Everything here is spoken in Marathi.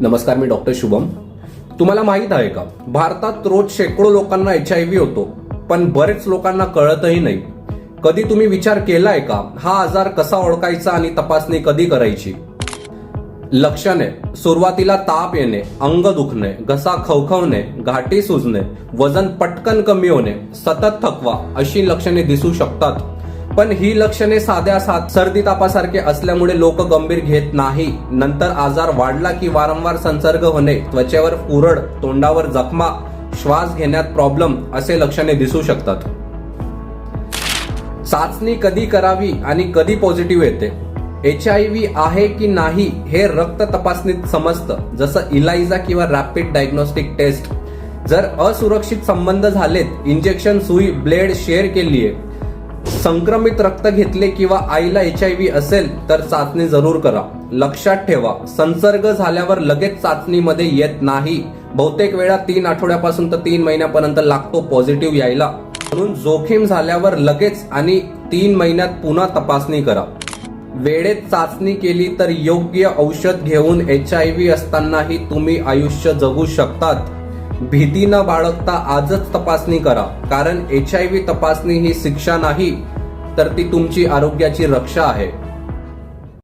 नमस्कार मी डॉक्टर शुभम. तुम्हाला माहीत आहे का? भारतात रोज शेकडो लोकांना एच आय व्ही होतो पण बरेच लोकांना कळतही नाही. कधी तुम्ही विचार केलाय का? हा आजार कसा ओळखायचा आणि तपासणी कधी करायची? लक्षणे सुरुवातीला ताप येणे अंग दुखणे घसा खवखवणे घाटी सुजणे वजन पटकन कमी होणे सतत थकवा अशी लक्षणे दिसू शकतात. पण ही लक्षणे साध्या साथ सर्दी तापासारखे असल्यामुळे लोक गंभीर घेत नाही. नंतर आजार वाढला की वारंवार संसर्ग होणे त्वचेवर पुरड तोंडावर जखमा श्वास घेण्यात प्रॉब्लेम असे लक्षणे दिसू शकतात. चाचणी कधी करावी आणि कधी पॉझिटिव्ह येते? एच आय व्ही आहे की नाही हे रक्त तपासणीत समजतं. जसं इलायझा किंवा रॅपिड डायग्नोस्टिक टेस्ट जर असुरक्षित संबंध झालेत इंजेक्शन सुई ब्लेड शेअर केलीये संक्रमित रक्त घेतले किंवा आईला एच आय व्ही असेल तर चाचणी जरूर करा. लक्षात ठेवा संसर्ग झाल्यावर लगेच चाचणीमध्ये येत नाही. बहुतेक वेळा तीन आठवड्यापासून तर तीन महिन्यापर्यंत लागतो पॉझिटिव्ह यायला. म्हणून जोखीम झाल्यावर लगेच आणि तीन महिन्यात पुन्हा तपासणी करा. वेळेत चाचणी केली तर योग्य औषध घेऊन एच आय व्ही असतानाही तुम्ही आयुष्य जगू शकतात. भीती न बाळगता आजच तपासणी करा कारण एच आय व्ही तपासणी ही शिक्षा नाही तर ती तुमची आरोग्याची रक्षा आहे.